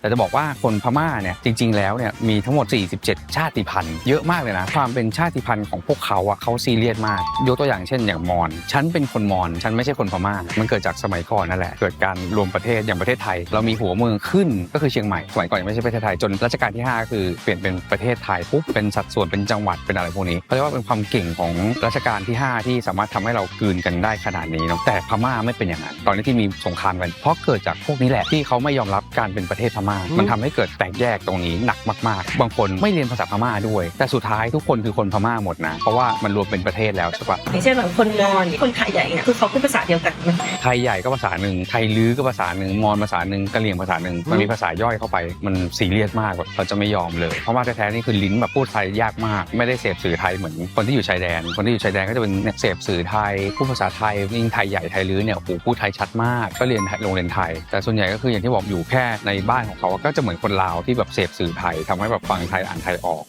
แต่จะบอกว่าคนพม่าเนี่ยจริง ๆ แล้วเนี่ยมีทั้งหมด 47 ชาติพันธุ์เยอะมากเลยนะ ความเป็นชาติพันธุ์ของพวกเขาอะเขาซีเรียสมาก ยกตัวอย่างเช่นอย่างมอญฉันเป็นคนมอญฉันไม่ใช่คนพม่า มันเกิดจากสมัยก่อนนั่นแหละ เกิดการรวมประเทศอย่างประเทศไทย เรามีหัวเมืองขึ้นก็คือเชียงใหม่สมัยก่อนยังไม่ใช่ประเทศไทยจนรัชกาลที่ห้าคือเปลี่ยนเป็นประเทศไทยปุ๊บเป็นสัดส่วนเป็นจังหวัดเป็นอะไรพวกนี้เขาเรียกว่าเป็นความเก่งของรัชกาลที่ห้าที่สามารถทำให้เรากืนกันได้ขนาดนี้เนาะแต่พม่าไม่เป็นอย่างนั้นตอนนี้ที่มีสงครามกันเพราะเกิดจากพวกนี้แหละที่เขาไม่ยอมรับการเป็นประเทศพม่ามันทำให้เกิดแตกแยกตรงนี้หนักมากๆ บางคนไม่เรียนภาษาพม่าด้วย แต่สุดท้ายทุกคนคือคนพม่าหมดนะ เพราะว่ามันรวมเป็นประเทศแล้วใช่ปะอย่างเช่นแบบคนมอญคนไทยใหญ่เนี่ยคือเขาพูดภาษาเดียวกันไหมไทยใหญ่ก็ภาษาหนึ่งไทยลื้อก็ภาษาหนึ่งมอญภาษาหนึ่งกะเหรี่ยงภาษาหนึ่งมันมีภาษาย่อยเข้าไปมันซีเรียสมากแบบเราจะไม่ยอมเลยเพราะว่าแท้ๆนี่คือลิ้นแบบพูดไทยยากมาก ไม่ได้เสพสื่อไทยเหมือนคนที่อยู่ชายแดน คนที่อยู่ชายแดนก็จะเป็นเนี่ยเสพสื่อไทยพูดภาษาไทยยิ่งไทยใหญ่ไทยลื้อเนี่ยโอ้โหพูดไทยชัดมาก ก็เรียนโรงเรียนไทย แต่ส่วนใหญ่ก็คืออย่างที่บอกอยู่แค่ในบ้านของเขาก็จะเหมือนคนลาวที่แบบเสพสื่อไทยทำให้แบบฟังไทยอ่านไทยออก